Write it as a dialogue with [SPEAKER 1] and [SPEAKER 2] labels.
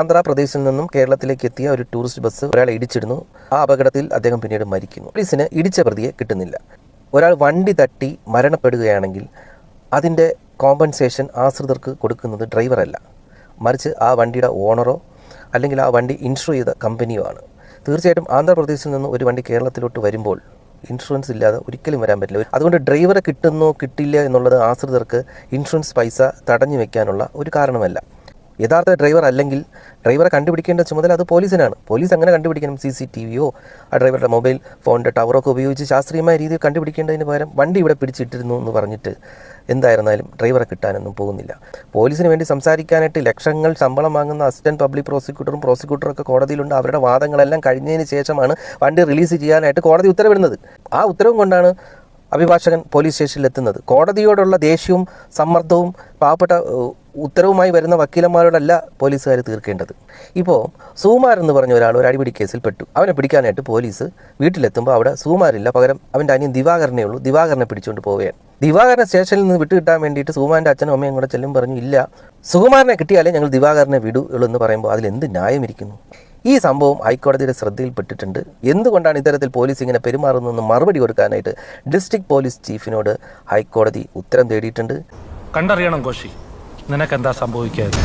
[SPEAKER 1] ആന്ധ്രാപ്രദേശിൽ നിന്നും കേരളത്തിലേക്ക് എത്തിയ ഒരു ടൂറിസ്റ്റ് ബസ് ഒരാളെ ഇടിച്ചിരുന്നു ആ അപകടത്തിൽ അദ്ദേഹം പിന്നീട് മരിക്കുന്നു. പോലീസിന് ഇടിച്ച പ്രതിയെ കിട്ടുന്നില്ല. ഒരാൾ വണ്ടി തട്ടി മരണപ്പെടുകയാണെങ്കിൽ അതിന്റെ കോമ്പൻസേഷൻ ആശ്രിതർക്ക് കൊടുക്കുന്നത് ഡ്രൈവറല്ല മറിച്ച് ആ വണ്ടിയുടെ ഓണറോ അല്ലെങ്കിൽ ആ വണ്ടി ഇൻഷുർ ചെയ്ത കമ്പനിയോ ആണ്. തീർച്ചയായിട്ടും ആന്ധ്രാപ്രദേശിൽ നിന്ന് ഒരു വണ്ടി കേരളത്തിലോട്ട് വരുമ്പോൾ ഇൻഷുറൻസ് ഇല്ലാതെ ഒരിക്കലും വരാൻ പറ്റില്ല. അതുകൊണ്ട് ഡ്രൈവറെ കിട്ടുന്നോ കിട്ടില്ല എന്നുള്ളത് ആശ്രിതർക്ക് ഇൻഷുറൻസ് പൈസ തടഞ്ഞു വെക്കാനുള്ള ഒരു കാരണമല്ല. യഥാർത്ഥ ഡ്രൈവർ അല്ലെങ്കിൽ ഡ്രൈവറെ കണ്ടുപിടിക്കേണ്ട ചുമതല അത് പോലീസിനാണ്. പോലീസ് അങ്ങനെ കണ്ടുപിടിക്കണം? സി സി ടി വിയോ ആ ഡ്രൈവറുടെ മൊബൈൽ ഫോണിന്റെ ടവറൊക്കെ ഉപയോഗിച്ച് ശാസ്ത്രീയമായ രീതിയിൽ കണ്ടുപിടിക്കേണ്ടതിന് പകരം വണ്ടി ഇവിടെ പിടിച്ചിട്ടിരുന്നു എന്ന് പറഞ്ഞിട്ട് എന്തായിരുന്നാലും ഡ്രൈവറെ കിട്ടാനൊന്നും പോകുന്നില്ല. പോലീസിന് വേണ്ടി സംസാരിക്കാനായിട്ട് ലക്ഷങ്ങൾ ശമ്പളം വാങ്ങുന്ന അസിസ്റ്റന്റ് പബ്ലിക് പ്രോസിക്യൂട്ടറും പ്രോസിക്യൂട്ടറൊക്കെ കോടതിയിലുണ്ട്. അവരുടെ വാദങ്ങളെല്ലാം കഴിഞ്ഞതിന് ശേഷമാണ് വണ്ടി റിലീസ് ചെയ്യാനായിട്ട് കോടതി ഉത്തരവിടുന്നത്. ആ ഉത്തരവും കൊണ്ടാണ് അഭിഭാഷകൻ പോലീസ് സ്റ്റേഷനിൽ എത്തുന്നത് കോടതിയോടുള്ള ദേഷ്യവും സമ്മർദ്ദവും പാവപ്പെട്ട ഉത്തരവുമായി വരുന്ന വക്കീലന്മാരോടല്ല പോലീസുകാർ തീർക്കേണ്ടത്. ഇപ്പോൾ സുകുമാർ എന്ന് പറഞ്ഞ ഒരാൾ ഒരു അടിപിടി കേസിൽ പെട്ടു. അവനെ പിടിക്കാനായിട്ട് പോലീസ് വീട്ടിലെത്തുമ്പോൾ അവിടെ സുകുമാരില്ല പകരം അവന്റെ അനിയൻ ദിവാകരനെ ഉള്ളൂ. ദിവാകരനെ പിടിച്ചുകൊണ്ട് പോവുകയാണ്. ദിവാകരനെ സ്റ്റേഷനിൽ നിന്ന് വിട്ടു കിട്ടാൻ വേണ്ടിയിട്ട് സുകുമാരന്റെ അച്ഛനും അമ്മയും കൂടെ ചെല്ലും പറഞ്ഞു ഇല്ല സുകുമാരനെ കിട്ടിയാലേ ഞങ്ങൾ ദിവാകരനെ വിടൂ എന്ന് പറയുമ്പോൾ അതിലെന്ത് ന്യായമിരിക്കുന്നു? ഈ സംഭവം ഹൈക്കോടതിയുടെ ശ്രദ്ധയിൽപ്പെട്ടിട്ടുണ്ട്. എന്തുകൊണ്ടാണ് ഇത്തരത്തിൽ പോലീസ് ഇങ്ങനെ പെരുമാറുന്നതെന്ന് മറുപടി കൊടുക്കാനായിട്ട് ഡിസ്ട്രിക്ട് പോലീസ് ചീഫിനോട് ഹൈക്കോടതി ഉത്തരം തേടിയിട്ടുണ്ട്?
[SPEAKER 2] കണ്ടറിയണം കോശി. നിനക്കെന്താ സംഭവിക്കാതെ